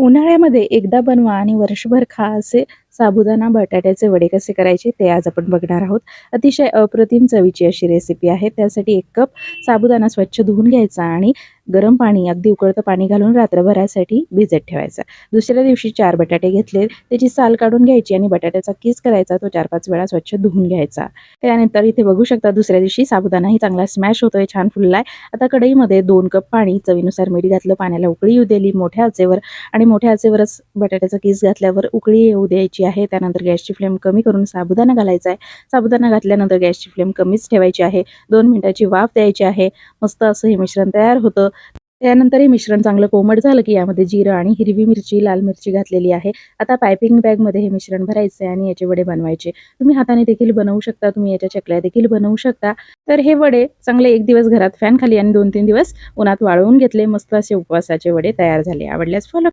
उन्हाळ्यामध्ये एकदा बनवा आणि वर्षभर खा असे साबुदाणा बटाट्याचे वडे कसे करायचे ते आज आपण बघणार आहोत. अतिशय अप्रतिम चवीची अशी रेसिपी आहे. त्यासाठी एक कप साबुदाणा स्वच्छ धुवून घ्यायचा आणि गरम पाणी अगदी उकळतं पाणी घालून रात्रभरासाठी भिजत ठेवायचा. दुसऱ्या दिवशी चार बटाटे घेतले त्याची साल काढून घ्यायची आणि बटाट्याचा किस करायचा तो चार पाच वेळा स्वच्छ धुवून घ्यायचा. त्यानंतर इथे बघू शकता दुसऱ्या दिवशी साबुदाणाही चांगला स्मॅश होतोय छान फुललाय. आता कढईमध्ये दोन कप पाणी चवीनुसार मीठ घातलं पाण्याला उकळी येऊ दिली मोठ्या आचेवर आणि मोठ्या आचेवरच बटाट्याचा किस घातल्यावर उकळी येऊ द्यायची. आहे. त्यानंतर गॅसची फ्लेम कमी करून साबुदाणा घालायचा आहे. साबुदाणा घातल्यानंतर गॅसची फ्लेम कमीच ठेवायची आहे. दोन मिनिटाची वाफ द्यायची आहे. मस्त असं हे मिश्रण तयार होतं. त्यानंतर हे मिश्रण चांगलं कोमट झालं की यामध्ये जिरं आणि हिरवी मिरची लाल मिरची घातलेली आहे. आता पायपिंग बॅगमध्ये हे मिश्रण भरायचं आहे आणि याचे वडे बनवायचे. तुम्ही हाताने देखील बनवू शकता. तुम्ही याच्या चकल्या देखील बनवू शकता. तर हे वडे चांगले एक दिवस घरात फॅन खाली आणि दोन तीन दिवस उन्हात वाळवून घेतले. मस्त असे उपवासाचे वडे तयार झाले. आवडल्यास फॉलो